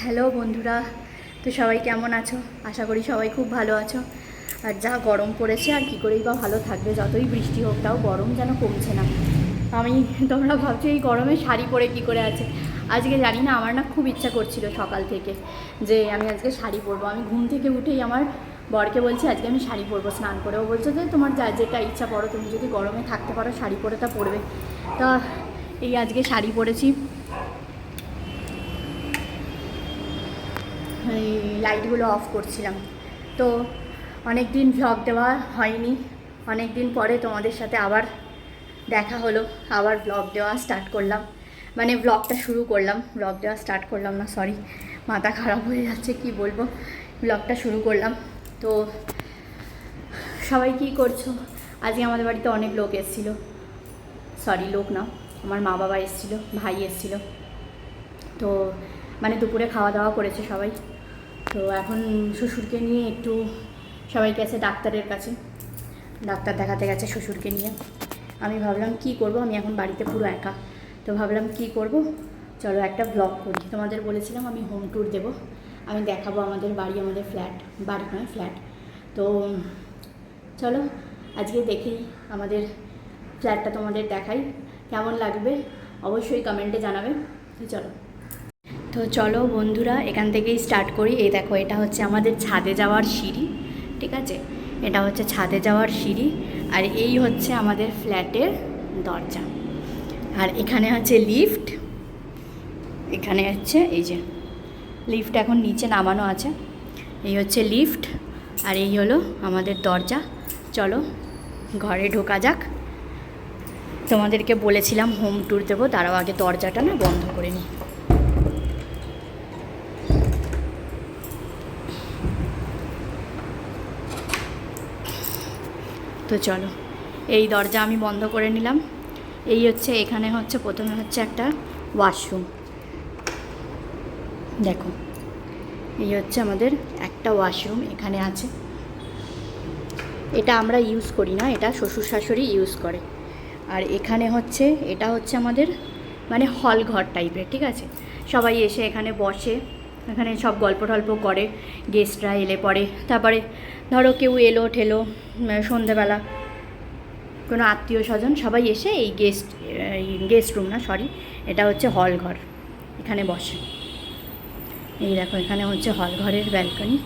Hello বন্ধুরা, তো সবাই কেমন আছো? আশা করি সবাই খুব ভালো আছো। আর যা গরম পড়েছে, আর কী করেই বা ভালো থাকবে, যতই বৃষ্টি হোক, তাও গরম যেন কমছে না। আমি তোমরা ভাবছ এই গরমে শাড়ি পরে কী করে আছে? আজকে জানি না, আমার না খুব ইচ্ছা করছিল সকাল থেকে যে আমি আজকে শাড়ি পরবো। আমি ঘুম থেকে উঠেই আমার বরকে বলছি, আজকে আমি শাড়ি পরবো স্নান করে। ও বলছে যে, তোমার যা যেটা ইচ্ছা পড়ো, তুমি যদি গরমে থাকতে পারো, শাড়ি পরে তা পরবে। তা এই আজকে শাড়ি পরেছি। লাইটগুলো অফ করছিলাম। তো অনেক দিন ভ্লগ দেওয়া হয়নি। অনেক দিন পরে তোমাদের সাথে আবার দেখা হলো। আবার ব্লগ দেওয়া স্টার্ট করলাম। মানে ব্লগটা শুরু করলাম। ব্লগ দেওয়া স্টার্ট করলাম না সরি মাথা খারাপ হয়ে যাচ্ছে, কি বলব? ব্লগটা শুরু করলাম। তো সবাই কি করছ? আজকে আমাদের বাড়িতে অনেক লোক এসেছিল। সরি লোক না, আমার মা বাবা এসেছিল, ভাই এসেছিল। তো মানে দুপুরে খাওয়া দাওয়া করেছে সবাই। তো এখন শ্বশুরকে নিয়ে একটু সবাই গেছে ডাক্তারের কাছে। ডাক্তার দেখাতে গেছে শ্বশুরকে নিয়ে। আমি ভাবলাম, কি করব? আমি এখন বাড়িতে পুরো একা। তো ভাবলাম, কি করব? চলো একটা ব্লগ করি। তোমাদের বলেছিলাম, আমি হোম ট্যুর দেবো। আমি দেখাবো আমাদের বাড়ি, আমাদের ফ্ল্যাট বাড়ি নয় ফ্ল্যাট তো চলো, আজকে দেখি আমাদের ফ্ল্যাটটা তোমাদের দেখাই। কেমন লাগবে? অবশ্যই কমেন্টে জানাবে। তো চলো। তো চলো বন্ধুরা, এখান থেকেই স্টার্ট করি। এই দেখো, এটা হচ্ছে আমাদের ছাদে যাওয়ার সিঁড়ি, ঠিক আছে? এটা হচ্ছে ছাদে যাওয়ার সিঁড়ি, আর এই হচ্ছে আমাদের ফ্ল্যাটের দরজা। আর এখানে হচ্ছে লিফট, এখানে হচ্ছে এই যে, লিফট এখন নিচে নামানো আছে। এই হচ্ছে লিফট, আর এই হলো আমাদের দরজা। চলো, ঘরে ঢোকা যাক। তোমাদেরকে বলেছিলাম হোম ট্যুর দেবো, তারাও আগে দরজাটা না বন্ধ করে নিই। তো চলো, এই দরজা আমি বন্ধ করে নিলাম। এই হচ্ছে, এখানে হচ্ছে, প্রথমে হচ্ছে একটা ওয়াশরুম। দেখো, এই হচ্ছে আমাদের একটা ওয়াশরুম এখানে আছে। এটা আমরা ইউজ করি না, এটা শ্বশুর শাশুড়ি ইউজ করে। আর এখানে হচ্ছে, এটা হচ্ছে আমাদের মানে হল ঘর টাইপের ঠিক আছে? সবাই এসে এখানে বসে, এখানে সব গল্প টল্প করে গেস্টরা এলে পরে। তারপরে ধরো কেউ এলো, ঠেলো সন্ধেবেলা। কোনো আত্মীয় স্বজন, সবাই এসে এই গেস্ট গেস্ট রুম না সরি এটা হচ্ছে হল ঘর। এখানে বসে। এই দেখো, এখানে হচ্ছে হল ঘরের ব্যালকনি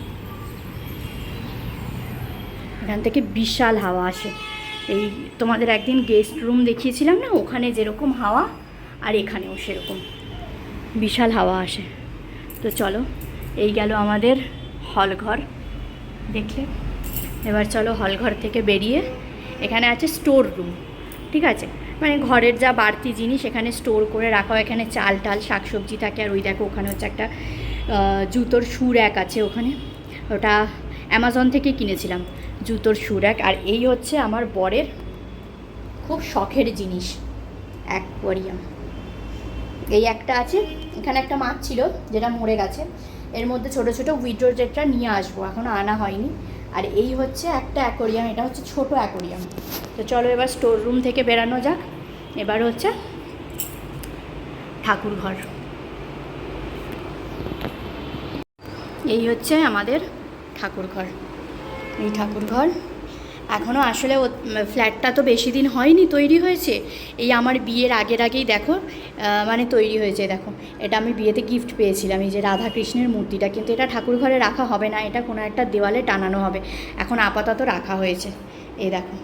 এখান থেকে বিশাল হাওয়া আসে। এই তোমাদের একদিন গেস্ট রুম দেখিয়েছিলাম না? ওখানে যেরকম হাওয়া, আর এখানেও সেরকম। বিশাল হাওয়া আসে। তো চলো, এই গেল আমাদের হল ঘর। দেখলে। এবার চলো হল ঘর থেকে বেরিয়ে এখানে আছে স্টোর রুম ঠিক আছে? মানে ঘরের যা বাড়তি জিনিস এখানে স্টোর করে রাখা হয় এখানে চাল টাল, শাকসবজি থাকে, আর ওই দেখো ওখানে হচ্ছে একটা জুতোর শু র্যাক আছে ওখানে। ওটা অ্যামাজন থেকে কিনেছিলাম, জুতোর শু র্যাক আর এই হচ্ছে আমার বরের খুব শখের জিনিস অ্যাকোয়ারিয়াম এই একটা আছে, এখানে একটা মাছ ছিল, যেটা মরে গেছে। এর মধ্যে ছোট ছোট উইড্রো জেটটা নিয়ে আসব এখনও আনা হয়নি। আর এই হচ্ছে একটা অ্যাকোরিয়াম, এটা হচ্ছে ছোট অ্যাকোরিয়াম। তো চলো এবার স্টোর রুম থেকে বেরানো যাক। এবার হচ্ছে ঠাকুর ঘর। এই হচ্ছে আমাদের ঠাকুর ঘর। এই ঠাকুর ঘর। এখনও আসলে ও ফ্ল্যাটটা তো বেশি দিন হয়নি তৈরি হয়েছে। এই আমার বিয়ের আগের আগেই দেখো মানে তৈরি হয়েছে, দেখো। এটা আমি বিয়েতে গিফট পেয়েছিলাম, এই যে রাধা কৃষ্ণের মূর্তিটা, কিন্তু এটা ঠাকুর ঘরে রাখা হবে না, এটা কোনো একটা দেওয়ালে টানানো হবে। এখন আপাতত রাখা হয়েছে। এই দেখো,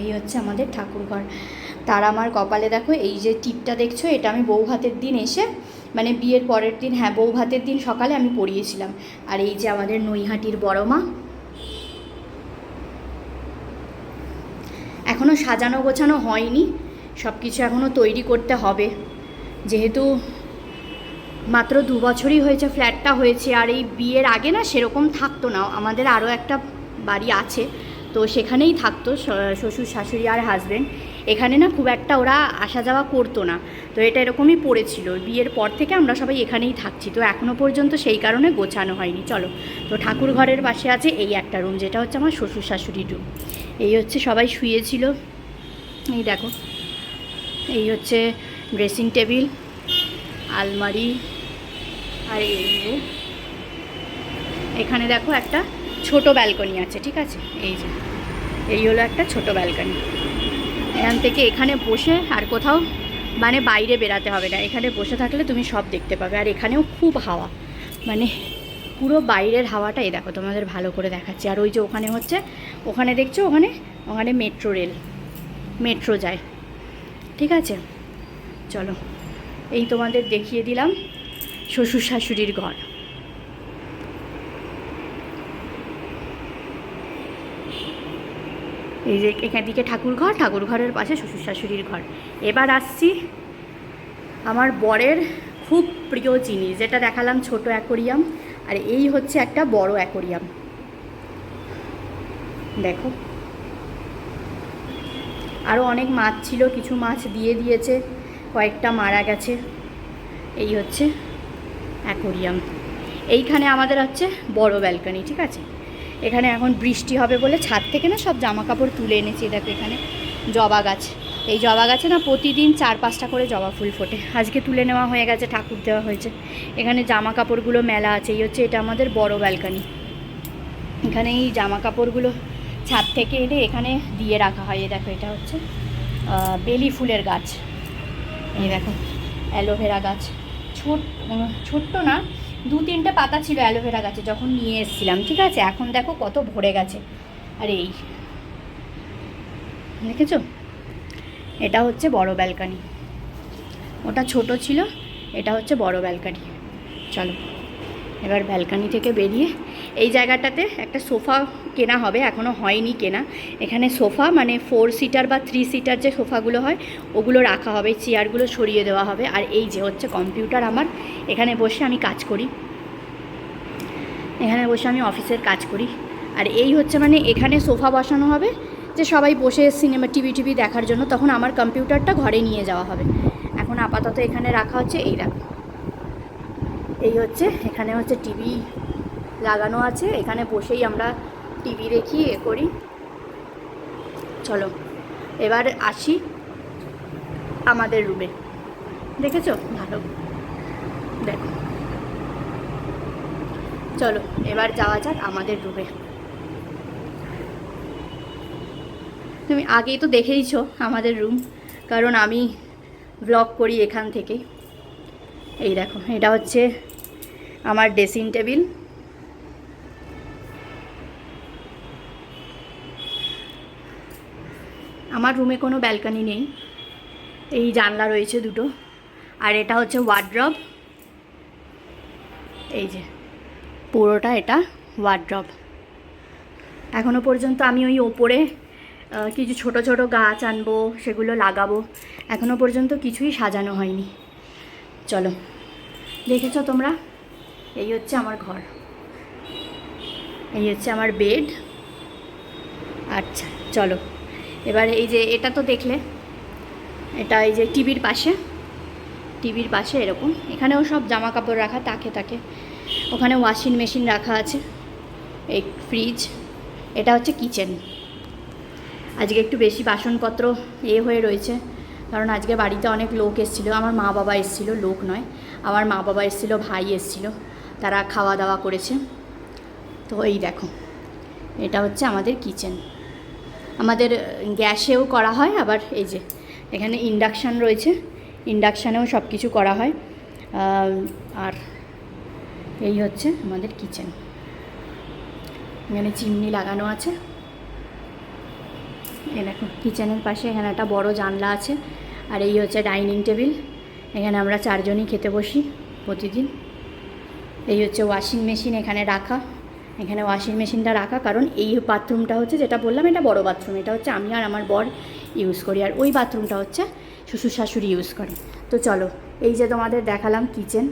এই হচ্ছে আমাদের ঠাকুর ঘর তার আমার কপালে দেখো, এই যে টিপটা দেখছ, এটা আমি বউ ভাতের দিন এসে মানে বিয়ের পরের দিন হ্যাঁ বউ ভাতের দিন সকালে আমি পরিয়েছিলাম। আর এই যে আমাদের নৈহাটির বড় মা এখনও সাজানো গোছানো হয়নি সব কিছু এখনও তৈরি করতে হবে। যেহেতু মাত্র দু বছরই হয়েছে, ফ্ল্যাটটা হয়েছে, আর এই বিয়ের আগে না সেরকম থাকতো না। আমাদের আরও একটা বাড়ি আছে, তো সেখানেই থাকতো শ্বশুর, শাশুড়ি আর হাজব্যান্ড এখানে না খুব একটা ওরা আসা যাওয়া করতো না, তো এটা এরকমই পড়েছিল। বিয়ের পর থেকে আমরা সবাই এখানেই থাকছি, তো এখনও পর্যন্ত সেই কারণে গোছানো হয়নি। চলো, তো ঠাকুর ঘরের পাশে আছে এই একটা রুম যেটা হচ্ছে আমার শ্বশুর শাশুড়ির রুম এই হচ্ছে সবাই শুয়েছিল। এই দেখো, এই হচ্ছে ড্রেসিং টেবিল আলমারি, আর এই এখানে দেখো একটা ছোট ব্যালকনি আছে, ঠিক আছে? এই যে, এই হলো একটা ছোট ব্যালকনি এখান থেকে এখানে বসে আর কোথাও মানে বাইরে বেরাতে হবে না। এখানে বসে থাকলে তুমি সব দেখতে পাবে। আর এখানেও খুব হাওয়া। মানে পুরো বাইরের হাওয়াটা, এই দেখো তোমাদের ভালো করে দেখাচ্ছি। আর ওই যে ওখানে হচ্ছে, ওখানে দেখছ? ওখানে ওখানে মেট্রো রেল, মেট্রো যায়। ঠিক আছে? চলো, এই তোমাদের দেখিয়ে দিলাম শ্বশুর শাশুড়ির ঘর। এই যে এখান দিকে ঠাকুর ঘর, ঠাকুর ঘরের পাশে শ্বশুর শাশুড়ির ঘর। এবার আসছি আমার বরের খুব প্রিয় জিনিস, যেটা দেখালাম ছোট অ্যাকোরিয়াম। আর এই হচ্ছে একটা বড় অ্যাকোরিয়াম। দেখো। আরও অনেক মাছ ছিল, কিছু মাছ দিয়ে দিয়েছে, কয়েকটা মারা গেছে। এই হচ্ছে অ্যাকোরিয়াম। এইখানে আমাদের হচ্ছে বড় ব্যালকনি, ঠিক আছে? এখানে এখন বৃষ্টি হবে বলে ছাদ থেকে না সব জামা কাপড় তুলে এনেছি, দেখো এখানে জবা গাছ। এই জবা গাছে না প্রতিদিন চার পাঁচটা করে জবা ফুল ফোটে। আজকে তুলে নেওয়া হয়ে গেছে, ঠাকুর দেওয়া হয়েছে। এখানে জামা কাপড়গুলো মেলা আছে, এই হচ্ছে এটা আমাদের বড় ব্যালকনি। এখানে এই জামা কাপড়গুলো ছাদ থেকে এনে এখানে দিয়ে রাখা হয়। এ দেখো, এটা হচ্ছে বেলি ফুলের গাছ। এই দেখো, অ্যালোভেরা গাছ। ছোট ছোট্ট না, দু তিনটে পাতা ছিল অ্যালোভেরা গাছে যখন নিয়ে এসেছিলাম, ঠিক আছে? এখন দেখো কত ভরে গেছে। আর এই, দেখেছ? এটা হচ্ছে বড় ব্যালকানি। ওটা ছোট ছিল, এটা হচ্ছে বড় ব্যালকানি। চলো, এবার ব্যালকানি থেকে বেরিয়ে এই জায়গাটাতে একটা সোফা কেনা হবে এখনও হয়নি কেনা। এখানে সোফা মানে ফোর সিটার বা থ্রি সিটার যে সোফাগুলো হয়, ওগুলো রাখা হবে, চেয়ারগুলো সরিয়ে দেওয়া হবে। আর এই যে হচ্ছে কম্পিউটার আমার, এখানে বসে আমি কাজ করি। এখানে বসে আমি অফিসের কাজ করি। আর এই হচ্ছে মানে এখানে সোফা বসানো হবে যে সবাই বসে সিনেমা, টিভি টিভি দেখার জন্য, তখন আমার কম্পিউটারটা ঘরে নিয়ে যাওয়া হবে। এখন আপাতত এখানে রাখা হচ্ছে এই দেখো। এই হচ্ছে, এখানে হচ্ছে টিভি লাগানো আছে। এখানে বসেই আমরা টিভি দেখি, এ করি। চলো, এবার আসি আমাদের রুমে। দেখেছ? ভালো। দেখো। চলো, এবার যাওয়া যাক আমাদের রুমে। তুমি আগেই তো দেখেইছো আমাদের রুম কারণ আমি ব্লগ করি এখান থেকেই এই দেখো, এটা হচ্ছে আমার ড্রেসিং টেবিল আমার রুমে কোনো ব্যালকনি নেই, এই জানলা রয়েছে দুটো, আর এটা হচ্ছে ওয়ার্ড্রব এই যে, পুরোটা এটা ওয়ার্ড্রব এখনও পর্যন্ত আমি ওই ওপরে কিছু ছোট ছোট গাছ আনব, সেগুলো লাগাবো। এখনও পর্যন্ত কিছুই সাজানো হয়নি। চলো, দেখেছ তোমরা? এই হচ্ছে আমার ঘর। এই হচ্ছে আমার বেড আচ্ছা চলো। এবার এই যে এটা তো দেখলে, এটা এই যে টিভির পাশে। টিভির পাশে এরকম। এখানেও সব জামা কাপড় রাখা, তাকে তাকে। ওখানে ওয়াশিং মেশিন রাখা আছে। এই ফ্রিজ এটা হচ্ছে কিচেন আজকে একটু বেশি বাসনপত্র এ হয়ে রয়েছে। কারণ আজকে বাড়িতে অনেক লোক এসেছিল। আমার মা বাবা এসেছিল, লোক নয়। আমার মা বাবা এসেছিল, ভাই এসেছিল। তারা খাওয়া দাওয়া করেছে। তো এই দেখো, এটা হচ্ছে আমাদের কিচেন। আমাদের গ্যাসেও করা হয়, আবার এই যে এখানে ইন্ডাকশান রয়েছে। ইন্ডাকশানেও সব কিছু করা হয়। আর এই হচ্ছে আমাদের কিচেন। এখানে চিমনি লাগানো আছে। এ দেখো কিচেনের পাশে, এখানে একটা বড় জানলা আছে, আর এই হচ্ছে ডাইনিং টেবিল। এখানে আমরা চারজনই খেতে বসি প্রতিদিন। এই হচ্ছে ওয়াশিং মেশিন এখানে রাখা। এখানে ওয়াশিং মেশিনটা রাখা, কারণ এই বাথরুমটা হচ্ছে যেটা বললাম, এটা বড় বাথরুম। এটা হচ্ছে আমি আর আমার বর ইউজ করি, আর ওই বাথরুমটা হচ্ছে শ্বশুর শাশুড়ি ইউজ করে। তো চলো, এই যে তোমাদের দেখালাম কিচেন।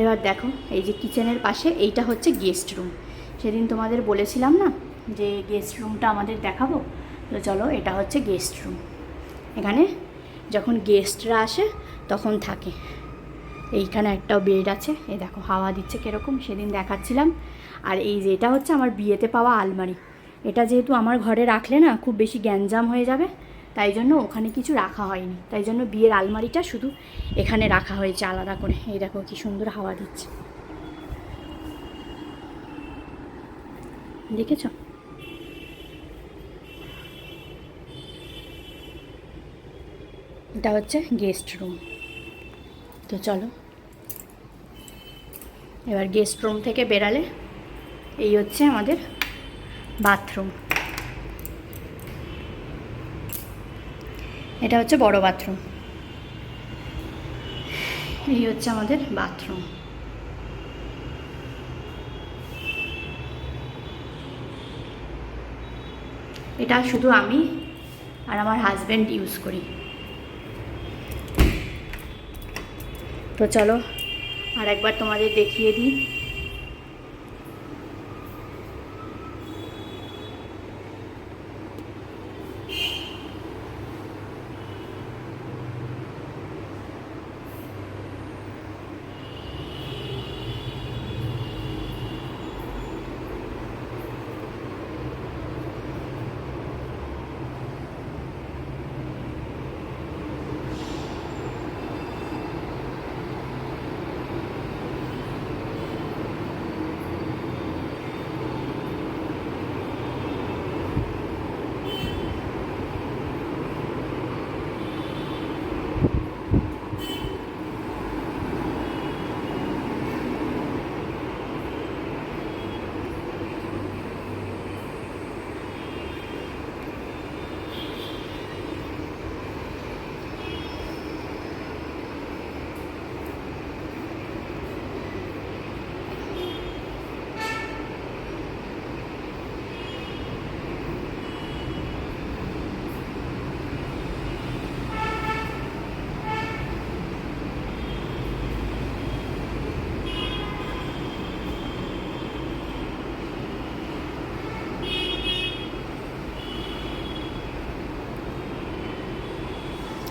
এবার দেখো, এই যে কিচেনের পাশে এইটা হচ্ছে গেস্ট রুম। সেদিন তোমাদের বলেছিলাম না যে গেস্ট রুমটা আমাদের দেখাবো, তো চলো এটা হচ্ছে গেস্ট রুম এখানে যখন গেস্টরা আসে, তখন থাকে। এইখানে একটা বেড আছে। এ দেখো, হাওয়া দিচ্ছে কীরকম, সেদিন দেখাচ্ছিলাম। আর এই যে এটা হচ্ছে আমার বিয়েতে পাওয়া আলমারি। এটা যেহেতু আমার ঘরে রাখলে না, খুব বেশি গ্যাঞ্জাম হয়ে যাবে। তাই জন্য ওখানে কিছু রাখা হয়নি। তাই জন্য বিয়ের আলমারিটা শুধু এখানে রাখা হয়েছে আলাদা করে। এই দেখো, কি সুন্দর হাওয়া দিচ্ছে। দেখেছ? এটা হচ্ছে গেস্ট রুম তো চলো। এবার গেস্ট রুম থেকে বেরালে, এই হচ্ছে আমাদের বাথরুম এটা হচ্ছে বড় বাথরুম এই হচ্ছে আমাদের বাথরুম এটা শুধু আমি আর আমার হাজব্যান্ড ইউজ করি। তো চলো আর একবার তোমাদের দেখিয়ে দিই।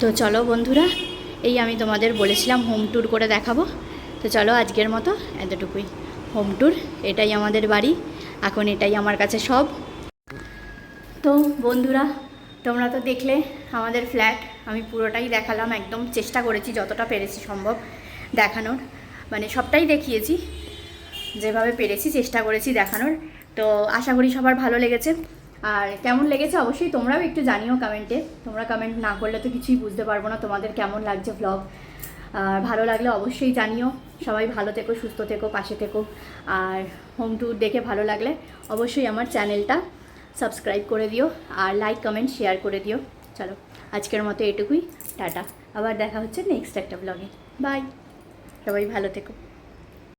তো চলো বন্ধুরা, এই আমি তোমাদের বলেছিলাম হোম ট্যুর করে দেখাবো। তো চলো আজকের মতো, এতটুকুই। হোম ট্যুর এটাই আমাদের বাড়ি, এখন এটাই আমার কাছে সব। তো বন্ধুরা, তোমরা তো দেখলে আমাদের ফ্ল্যাট আমি পুরোটাই দেখালাম, একদম চেষ্টা করেছি যতটা পেরেছি সম্ভব দেখানোর। মানে সবটাই দেখিয়েছি, যেভাবে পেরেছি চেষ্টা করেছি দেখানোর। তো আশা করি সবার ভালো লেগেছে। আর কেমন লেগেছে অবশ্যই তোমরাও একটু জানিও কমেন্টে তোমরা কমেন্ট না করলে তো কিছুই বুঝতে পারব না তোমাদের কেমন লাগছে ব্লগ আর ভালো লাগলে অবশ্যই জানিও। সবাই ভালো থেকো, সুস্থ থেকো, পাশে থেকো। আর হোম ট্যুর দেখে ভালো লাগলে অবশ্যই আমার চ্যানেলটা সাবস্ক্রাইব করে দিও আর লাইক কমেন্ট শেয়ার করে দিও। চলো, আজকের মতো এটুকুই, টাটা। আবার দেখা হচ্ছে নেক্সট একটা ব্লগে বাই সবাই ভালো থেকো।